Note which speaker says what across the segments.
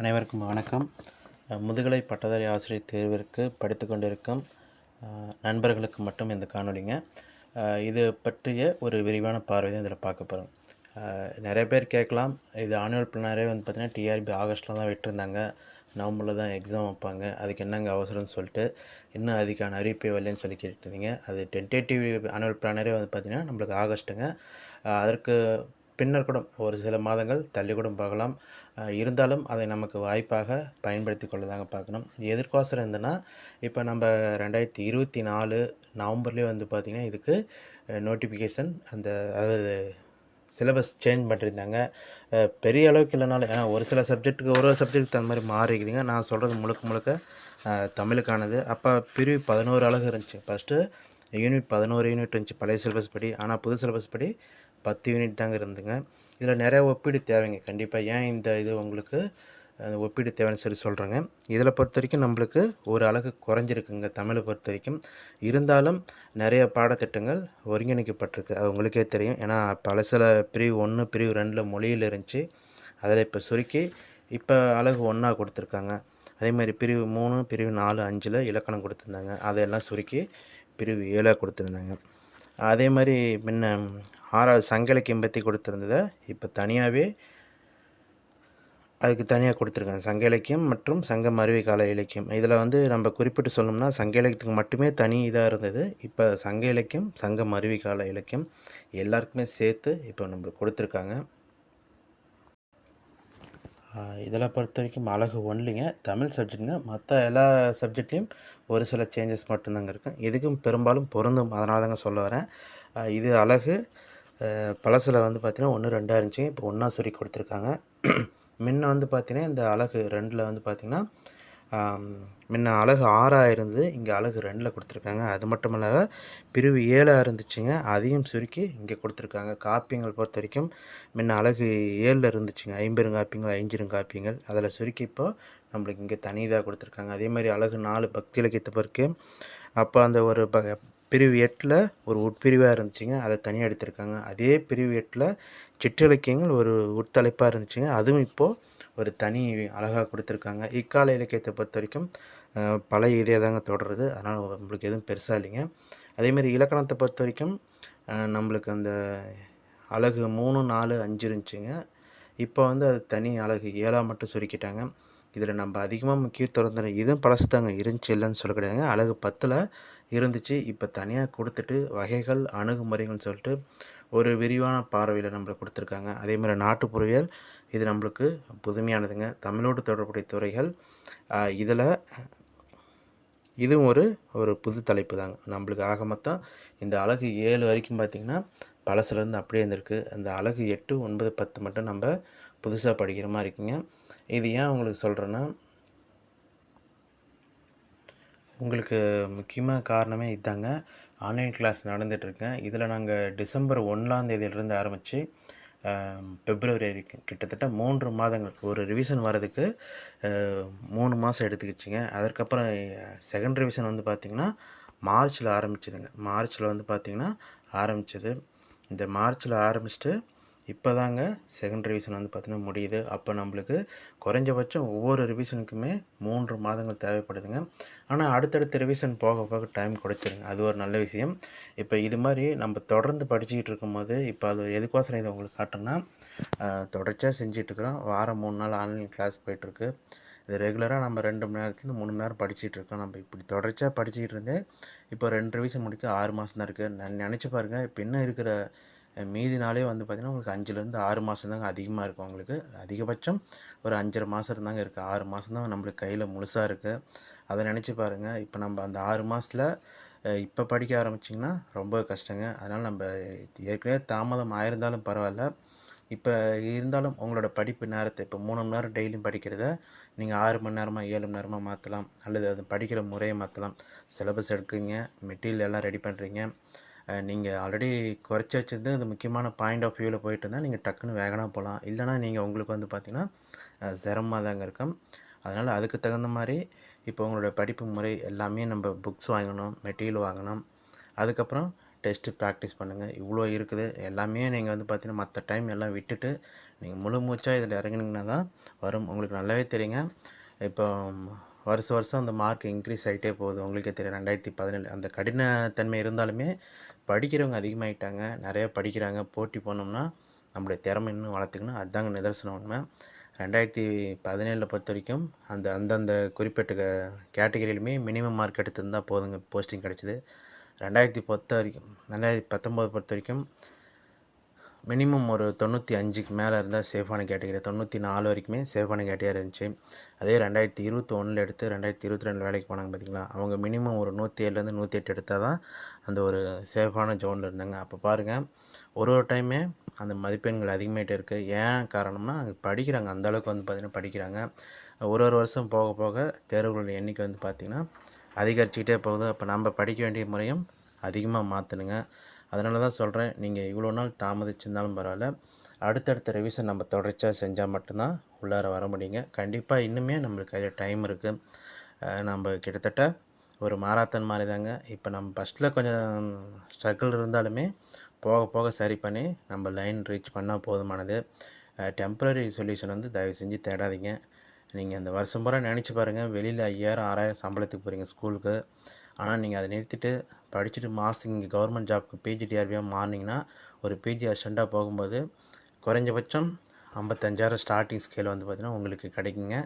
Speaker 1: அனைவருக்கும் வணக்கம். முதுகலை பட்டதாரி ஆசிரியர் தேர்விற்கு படித்து கொண்டிருக்கும் நண்பர்களுக்கு மட்டும் இந்த காணொலிங்க இது பற்றிய ஒரு விரிவான பார்வை தான் இதில் பார்க்க போகிறோம் நிறைய பேர் கேட்கலாம். இது ஆனுவல் பிளானரே வந்து பார்த்திங்கன்னா டிஆர்பி ஆகஸ்ட்டில் தான் விட்டுருந்தாங்க. நவம்பரில் தான் எக்ஸாம் வைப்பாங்க. அதுக்கு என்னங்க அவசரம்னு சொல்லிட்டு இன்னும் அதுக்கான அறிவிப்பே வரலன்னு சொல்லி கேட்டுருந்தீங்க. அது டென்டேட்டிவ் ஆனுவல் பிளானரே வந்து பார்த்திங்கன்னா நம்மளுக்கு ஆகஸ்ட்டுங்க. அதற்கு பின்னர் கூட ஒரு சில மாதங்கள் தள்ளி கூட பார்க்கலாம் இருந்தாலும் அதை நமக்கு வாய்ப்பாக பயன்படுத்தி கொள்ளதாங்க பார்க்கணும். எதிர்கோசரம் இருந்ததுன்னா இப்போ நம்ம ரெண்டாயிரத்தி இருபத்தி நாலு நவம்பர்லேயே வந்து பார்த்திங்கன்னா இதுக்கு நோட்டிஃபிகேஷன் அந்த அதாவது சிலபஸ் சேஞ்ச் பண்ணியிருந்தாங்க பெரிய அளவுக்கு இல்லைனாலும் ஏன்னா ஒரு சில சப்ஜெக்ட்டுக்கு ஒரு ஒரு சப்ஜெக்ட்டுக்கு தகுந்த மாதிரி மாறிக்குதுங்க. நான் சொல்கிறது முழுக்க முழுக்க தமிழுக்கானது. அப்போ பிரிவு பதினோரு அழகு இருந்துச்சு. ஃபஸ்ட்டு யூனிட் பதினோரு யூனிட் இருந்துச்சு. பழைய சிலபஸ் படி. ஆனால் புது சிலபஸ் படி பத்து யூனிட் தாங்க இருந்துங்க. இதில் நிறையா ஒப்பீடு தேவைங்க. கண்டிப்பாக ஏன் இந்த இது உங்களுக்கு ஒப்பீடு தேவைன்னு சொல்லி சொல்கிறேங்க இதில் பொறுத்த வரைக்கும் நம்மளுக்கு ஒரு அழகு குறைஞ்சிருக்குங்க தமிழை பொறுத்த வரைக்கும். இருந்தாலும் நிறைய பாடத்திட்டங்கள் ஒருங்கிணைக்கப்பட்டிருக்கு. அது உங்களுக்கே தெரியும். ஏன்னா பல சில பிரிவு ஒன்று பிரிவு ரெண்டில் மொழியில் இருந்துச்சு. அதில் இப்போ சுருக்கி இப்போ அழகு ஒன்றா கொடுத்துருக்காங்க. அதே மாதிரி பிரிவு மூணு பிரிவு நாலு அஞ்சில் இலக்கணம் கொடுத்துருந்தாங்க. அதையெல்லாம் சுருக்கி பிரிவு ஏழாக கொடுத்துருந்தாங்க. அதே மாதிரி முன்ன ஆறாவது சங்க இலக்கியம் பற்றி கொடுத்துருந்ததை இப்போ தனியாகவே அதுக்கு தனியாக கொடுத்துருக்காங்க. சங்க இலக்கியம் மற்றும் சங்கம் மருவி கால இலக்கியம். இதில் வந்து நம்ம குறிப்பிட்டு சொல்லணும்னா சங்க இலக்கியத்துக்கு மட்டுமே தனி இதாக இருந்தது. இப்போ சங்க இலக்கியம் சங்கம் அருவி கால இலக்கியம் எல்லாருக்குமே சேர்த்து இப்போ நம்ம கொடுத்துருக்காங்க. இதில் பொறுத்த வரைக்கும் அழகு ஒன்லிங்க தமிழ் சப்ஜெக்ட்டுங்க மற்ற எல்லா சப்ஜெக்ட்லேயும் ஒரு சில சேஞ்சஸ் மட்டும்தாங்க இருக்கும் இதுக்கும் பெரும்பாலும் பொருந்தும். அதனால தாங்க சொல்ல வரேன். இது அழகு. பழசில் வந்து பார்த்திங்கன்னா ஒன்று ரெண்டாக இருந்துச்சு. இப்போ ஒன்றா சுருக்கி கொடுத்துருக்காங்க. முன்ன வந்து பார்த்திங்கன்னா இந்த அழகு ரெண்டில் வந்து பார்த்திங்கன்னா முன்ன அழகு ஆறாக இருந்தது இங்கே அழகு ரெண்டில் கொடுத்துருக்காங்க. அது மட்டும் இல்லாமல் பிரிவு ஏழாக இருந்துச்சுங்க. அதையும் சுருக்கி இங்கே கொடுத்துருக்காங்க. காப்பியங்கள் பொறுத்த வரைக்கும் முன்ன அழகு ஏழில் இருந்துச்சுங்க. ஐம்பெருங்காப்பியங்கள் ஐஞ்சிருங்காப்பியங்கள் அதில் சுருக்கி இப்போது நம்மளுக்கு இங்கே தனி இதாக கொடுத்துருக்காங்க. அதே மாதிரி அழகு நாலு பக்தி இலக்கியத்தை பிறகு அப்போ அந்த ஒரு ப பிரிவு எட்டில் ஒரு உட்பிரிவாக இருந்துச்சுங்க. அதை தனியாக எடுத்திருக்காங்க. அதே பிரிவு எட்டில் சிற்றிலக்கியங்கள் ஒரு உட்தலைப்பாக இருந்துச்சுங்க. அதுவும் இப்போது ஒரு தனி அழகாக கொடுத்துருக்காங்க. இக்கால இலக்கியத்தை பொறுத்த வரைக்கும் பழைய இதே தாங்க தொடருது. அதனால் நம்மளுக்கு எதுவும் பெருசாக இல்லைங்க. அதேமாரி இலக்கணத்தை பொறுத்த வரைக்கும் நம்மளுக்கு அந்த அழகு மூணு நாலு அஞ்சு இருந்துச்சுங்க. இப்போ வந்து அது தனி அழகு ஏழாக மட்டும் சுருக்கிட்டாங்க. இதில் நம்ம அதிகமாக முக்கியத்துவம் இதுவும் பழசு தாங்க இருந்துச்சு இல்லைன்னு சொல்ல கிடையாதுங்க. அழகு பத்தில் இருந்துச்சு. இப்போ தனியாக கொடுத்துட்டு வகைகள் அணுகுமுறைகள்னு சொல்லிட்டு ஒரு விரிவான பார்வையில் நம்மளுக்கு கொடுத்துருக்காங்க. அதே மாதிரி நாட்டுப்புறவியல் இது நம்மளுக்கு புதுமையானதுங்க. தமிழோடு தொடர்புடைய துறைகள் இதில் இதுவும் ஒரு ஒரு புது தலைப்பு தாங்க நம்மளுக்கு ஆக மொத்தம் இந்த அழகு ஏழு வரைக்கும் பார்த்திங்கன்னா பழசுலேருந்து அப்படியே இருந்திருக்கு அந்த அழகு எட்டு ஒன்பது பத்து மட்டும் நம்ம புதுசாக படிக்கிற மாதிரி இருக்குங்க. இது ஏன் உங்களுக்கு சொல்கிறேன்னா உங்களுக்கு முக்கியமாக காரணமே இதுதாங்க ஆன்லைன் கிளாஸ் நடந்துகிட்ருக்கேன் இதில் நாங்கள் டிசம்பர் ஒன்றாந்தேதியிலேருந்து ஆரம்பித்து பிப்ரவரி வரைக்கும் கிட்டத்தட்ட மூன்று மாதங்கள் ஒரு ரிவிஷன் வர்றதுக்கு மூணு மாதம் எடுத்துக்கிச்சுங்க. அதற்கப்புறம் செகண்ட் ரிவிஷன் வந்து பார்த்திங்கன்னா மார்ச்சில் ஆரம்பிச்சதுங்க. மார்ச்சில் வந்து பார்த்திங்கன்னா ஆரம்பித்தது இந்த மார்ச்சில் ஆரம்பிச்சுட்டு இப்போ தாங்க செகண்ட் ரிவிஷன் வந்து பார்த்திங்கன்னா முடியுது. அப்போ நம்மளுக்கு குறைஞ்சபட்சம் ஒவ்வொரு ரிவிஷனுக்குமே மூன்று மாதங்கள் தேவைப்படுதுங்க. ஆனால் அடுத்தடுத்த ரிவிஷன் போக போக டைம் குறைச்சிருங்க. அது ஒரு நல்ல விஷயம். இப்போ இது மாதிரி நம்ம தொடர்ந்து படிச்சுக்கிட்டு இருக்கும்போது இப்போ அது எதுக்கோசரம் இதை உங்களுக்கு காட்டுன்னா தொடர்ச்சியாக செஞ்சிட்ருக்குறோம் வாரம் மூணு நாள் ஆன்லைன் கிளாஸ் போயிட்டுருக்கு. இது ரெகுலராக நம்ம ரெண்டு மணி நேரத்துலேருந்து மூணு மணி நேரம் படிச்சுட்டு இருக்கோம். நம்ம இப்படி தொடர்ச்சியாக படிச்சுக்கிட்டு இருந்தேன் இப்போ ரெண்டு ரிவிஷன் முடிக்க ஆறு மாதம் தான் இருக்குது நான் நினச்சி பாருங்கள் இப்போ இன்னும் இருக்கிற மீதி நாளே வந்து பார்த்திங்கன்னா உங்களுக்கு அஞ்சுலேருந்து ஆறு மாதம் தாங்க அதிகமாக இருக்கும் உங்களுக்கு. அதிகபட்சம் ஒரு அஞ்சரை மாதம் இருந்தாங்க இருக்குது ஆறு மாதம் தான் நம்மளுக்கு கையில் முழுசாக இருக்குது அதை நினச்சி பாருங்கள் இப்போ நம்ம அந்த ஆறு மாதத்தில் இப்போ படிக்க ஆரம்பிச்சிங்கன்னா ரொம்ப கஷ்டங்க. அதனால் நம்ம ஏற்கனவே தாமதம் ஆயிருந்தாலும் பரவாயில்ல. இப்போ இருந்தாலும் உங்களோட படிப்பு நேரத்தை இப்போ மூணு மணி நேரம் டெய்லியும் படிக்கிறத நீங்கள் ஆறு மணி நேரமாக ஏழு மணி நேரமாக மாற்றலாம் அல்லது அது படிக்கிற முறையை மாற்றலாம் சிலபஸ் எடுக்குங்க. மெட்டீரியல் எல்லாம் ரெடி பண்ணுறீங்க நீங்கள் ஆல்ரெடி குறைச்சி வச்சிருந்து அந்த முக்கியமான பாயிண்ட் ஆஃப் வியூவில் போயிட்டு இருந்தால் நீங்கள் டக்குன்னு வேகனாக போகலாம் இல்லைனா நீங்கள் உங்களுக்கு வந்து பார்த்திங்கன்னா சிரமமாக தாங்க இருக்கும். அதனால் அதுக்கு தகுந்த மாதிரி இப்போ உங்களோட படிப்பு முறை எல்லாமே நம்ம புக்ஸ் வாங்கணும் மெட்டீரியல் வாங்கணும். அதுக்கப்புறம் டெஸ்ட்டு ப்ராக்டிஸ் பண்ணுங்கள் இவ்வளோ இருக்குது. எல்லாமே நீங்கள் வந்து பார்த்தீங்கன்னா மற்ற டைம் எல்லாம் விட்டுட்டு நீங்கள் முழு மூச்சாக இதில் இறங்குனீங்கன்னா தான் வரும். உங்களுக்கு நல்லாவே தெரியுங்க. இப்போ வருஷம் வருஷம் அந்த மார்க் இன்க்ரீஸ் ஆகிட்டே போகுது. உங்களுக்கே தெரியும். ரெண்டாயிரத்தி பதினேழு அந்த கடினத்தன்மை இருந்தாலுமே படிக்கிறவங்க அதிகமாகிட்டாங்க நிறைய படிக்கிறாங்க போட்டி போனோம்னா நம்மளுடைய திறமை இன்னும் வளர்த்துக்கணும். அதுதாங்க நிதர்சனம் உண்மை. ரெண்டாயிரத்தி பதினேழில் பொறுத்த வரைக்கும் அந்த அந்தந்த குறிப்பிட்ட கேட்டகரியிலுமே மினிமம் மார்க் எடுத்திருந்தால் போதுங்க போஸ்டிங் கிடச்சிது. ரெண்டாயிரத்தி பத்து வரைக்கும் ரெண்டாயிரத்தி பத்தொம்போது பொறுத்த வரைக்கும் மினிமம் ஒரு தொண்ணூற்றி அஞ்சுக்கு மேலே இருந்தால் சேஃபான கேட்டகரி தொண்ணூற்றி நாலு வரைக்குமே சேஃபான கேட்டகரி இருந்துச்சு. அதே ரெண்டாயிரத்தி இருபத்தி ஒன்றில் எடுத்து ரெண்டாயிரத்தி இருபத்தி ரெண்டு வேலைக்கு போனாங்க பார்த்தீங்களா அவங்க மினிமம் ஒரு நூற்றி ஏழுலேருந்து நூற்றி எட்டு எடுத்தால் தான் அந்த ஒரு சேஃபான ஜோனில் இருந்தாங்க. அப்போ பாருங்கள் ஒரு ஒரு டைமே அந்த மதிப்பெண்கள் அதிகமாகிட்டே இருக்குது ஏன் காரணம்னா அங்கே படிக்கிறாங்க. அந்த அளவுக்கு வந்து பார்த்திங்கன்னா படிக்கிறாங்க. ஒரு ஒரு வருஷம் போக போக தேர்வுகள் எண்ணிக்கை வந்து பார்த்திங்கன்னா அதிகரிச்சுக்கிட்டே போகுது. அப்போ நம்ம படிக்க வேண்டிய முறையும் அதிகமாக மாற்றணுங்க அதனால தான் சொல்கிறேன் நீங்கள் இவ்வளோ நாள் தாமதிச்சிருந்தாலும் பரவாயில்ல. அடுத்தடுத்த ரிவிஷன் நம்ம தொடர்ச்சியாக செஞ்சால் மட்டும்தான் உள்ளார வர முடியுங்க. கண்டிப்பாக இன்னுமே நம்மளுக்கு கையில் டைம் இருக்குது நம்ம கிட்டத்தட்ட ஒரு மாராத்தான் மாதிரி தாங்க இப்போ நம்ம ஃபஸ்ட்டில் கொஞ்சம் ஸ்ட்ரகிள் இருந்தாலுமே போக போக சரி பண்ணி நம்ம லைன் ரீச் பண்ணால் போதுமானது. டெம்ப்ரரி சொல்யூஷன் வந்து தயவு செஞ்சு தேடாதீங்க. நீங்கள் அந்த வருஷம் பூரா நினச்சி பாருங்கள் வெளியில் ஐயாயிரம் ஆறாயிரம் சம்பளத்துக்கு போகிறீங்க ஸ்கூலுக்கு ஆனால் நீங்கள் அதை நிறுத்திட்டு படிச்சுட்டு மாதத்துக்கு இங்கே கவர்மெண்ட் ஜாப்க்கு பிஜிடிஆர்பியாக மாறினீங்கன்னா ஒரு பிஜி அசிஸ்டண்ட்டாக போகும்போது குறைஞ்சபட்சம் ஐம்பத்தஞ்சாயிரம் ஸ்டார்டிங் ஸ்கேல் வந்து பார்த்திங்கன்னா உங்களுக்கு கிடைக்குங்க.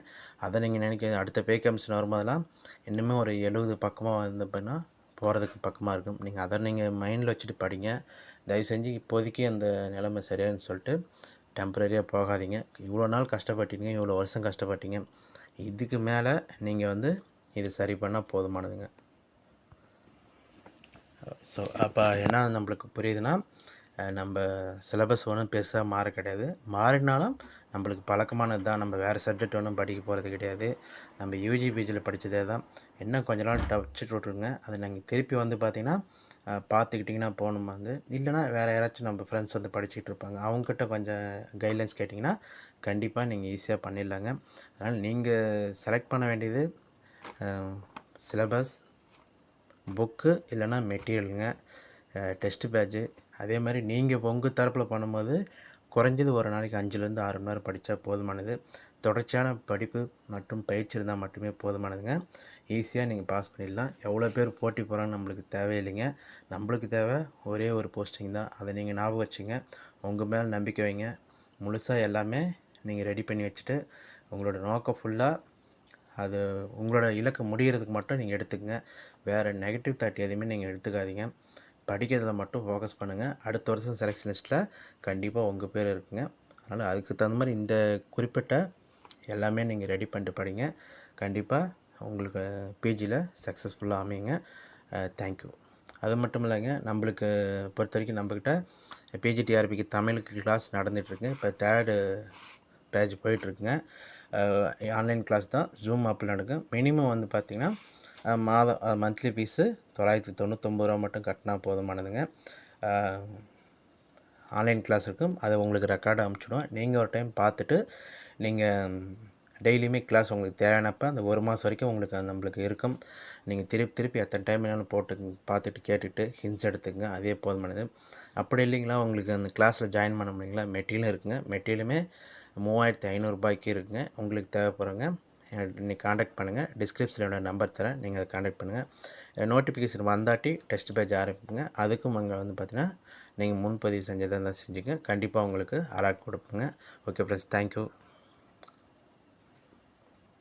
Speaker 1: அதை நீங்கள் நினைக்க அடுத்த பே கமிஷன் வரும்போதெல்லாம் இன்னுமே ஒரு எழுபது பக்கமாக வந்து பார்த்தீங்கன்னா போகிறதுக்கு பக்கமாக இருக்கும். நீங்கள் அதை நீங்கள் மைண்டில் வச்சுட்டு படிங்க. தயவு செஞ்சு இப்போதைக்கு அந்த நிலைமை சரியானு சொல்லிட்டு டெம்பரரியாக போகாதீங்க. இவ்வளோ நாள் கஷ்டப்பட்டீங்க இவ்வளோ வருஷம் கஷ்டப்பட்டீங்க. இதுக்கு மேலே நீங்கள் வந்து இது சரி பண்ணால் போதுமானதுங்க. ஸோ அப்போ என்ன நம்மளுக்கு புரியுதுன்னா நம்ம சிலபஸ் ஒன்றும் பெருசாக மாற கிடையாது. மாறினாலும் நம்மளுக்கு பழக்கமானது தான். நம்ம வேறு சப்ஜெக்ட் ஒன்றும் படிக்க போகிறது கிடையாது. நம்ம யூஜி பிஜியில் படித்ததே தான். என்ன கொஞ்ச நாள் டச்சு விட்ருங்க அதை நாங்கள் திருப்பி வந்து பார்த்திங்கன்னா பார்த்துக்கிட்டிங்கன்னா போகணும் வந்து. இல்லைனா வேறு யாராச்சும் நம்ம ஃப்ரெண்ட்ஸ் வந்து படிச்சுக்கிட்டு இருப்பாங்க. அவங்கக்கிட்ட கொஞ்சம் கைட்லைன்ஸ் கேட்டிங்கன்னா கண்டிப்பாக நீங்கள் ஈஸியாக பண்ணிடலாங்க. அதனால் நீங்கள் செலக்ட் பண்ண வேண்டியது சிலபஸ் புக்கு இல்லைன்னா மெட்டீரியலுங்க டெஸ்ட் பேட்சு அதே மாதிரி நீங்கள் உங்கள் தரப்பில் பண்ணும்போது குறைஞ்சது ஒரு நாளைக்கு அஞ்சுலேருந்து ஆறு மணி நேரம் படித்தா போதுமானது. தொடர்ச்சியான படிப்பு மற்றும் பயிற்சி இருந்தால் மட்டுமே போதுமானதுங்க. ஈஸியாக நீங்கள் பாஸ் பண்ணிடலாம். எவ்வளோ பேர் போட்டி போகிறான்னு நம்மளுக்கு தேவையில்லைங்க நம்மளுக்கு தேவை ஒரே ஒரு போஸ்டிங் தான். அதை நீங்கள் ஞாபகம் வச்சுங்க. உங்கள் மேலே நம்பிக்கை வைங்க. முழுசாக எல்லாமே நீங்கள் ரெடி பண்ணி வச்சுட்டு உங்களோட நோக்கம் ஃபுல்லாக அது உங்களோட இலக்கு முடிகிறதுக்கு மட்டும் நீங்கள் எடுத்துக்கங்க. வேறு நெகட்டிவ் தாட் எதுவுமே நீங்கள் எடுத்துக்காதீங்க. படிக்கிறதுல மட்டும் ஃபோக்கஸ் பண்ணுங்கள் அடுத்த வருஷம் செலெக்ஷன் லிஸ்ட்டில் கண்டிப்பாக உங்கள் பேர் இருக்குங்க. அதனால் அதுக்கு தகுந்த மாதிரி இந்த குறிப்பிட்ட எல்லாமே நீங்கள் ரெடி பண்ணிட்டு படிங்க. கண்டிப்பாக உங்களுக்கு பிஜியில் சக்ஸஸ்ஃபுல்லாக அமையுங்க. தேங்க்யூ அது மட்டும் இல்லைங்க நம்மளுக்கு பொறுத்த வரைக்கும் நம்மக்கிட்ட பிஜிடிஆர்பிக்கு தமிழுக்கு கிளாஸ் நடந்துகிட்ருக்கு இப்போ தேர்டு பேஜ் போயிட்டுருக்குங்க ஆன்லைன் கிளாஸ் தான் ஜூம் ஆப்பில் நடக்கும். மினிமம் வந்து பார்த்திங்கன்னா மாதம் மந்த்லி ஃபீஸு தொள்ளாயிரத்தி தொண்ணூத்தொம்பது ரூபா மட்டும் கட்டினா போதுமானதுங்க. ஆன்லைன் கிளாஸ் இருக்கும். அதை உங்களுக்கு ரெக்கார்டு அனுப்பிச்சிடுவோம் நீங்கள் ஒரு டைம் பார்த்துட்டு நீங்கள் டெய்லியுமே கிளாஸ் உங்களுக்கு தேவையானப்போ அந்த ஒரு மாதம் வரைக்கும் உங்களுக்கு நம்மளுக்கு இருக்கும். நீங்கள் திருப்பி திருப்பி எத்தனை டைம் வேணாலும் போட்டு பார்த்துட்டு கேட்டுட்டு ஹின்ஸ் எடுத்துக்கங்க. அதே போதுமானது. அப்படி இல்லைங்களா உங்களுக்கு அந்த கிளாஸில் ஜாயின் பண்ண முடியுங்களா? மெட்டீரியலும் இருக்குங்க. மெட்டீரியலுமே மூவாயிரத்தி ஐநூறுரூபாய்க்கு இருக்குங்க. உங்களுக்கு தேவைப்படுறங்க நீங்கள் காண்டாக்ட் பண்ணுங்கள் டிஸ்கிரிப்ஷனில் என்னோட நம்பர் தரேன். நீங்கள் காண்டாக்ட் பண்ணுங்கள் நோட்டிஃபிகேஷன் வந்தாட்டி டெஸ்ட் பேட்ச் ஆரம்பிப்புங்க அதுக்கும் அங்கே வந்து பார்த்தீங்கன்னா நீங்கள் முன்பதிவு செஞ்சதாக இருந்தால் செஞ்சுங்க. கண்டிப்பாக உங்களுக்கு அலாட் கொடுப்போங்க. Okay friends thank you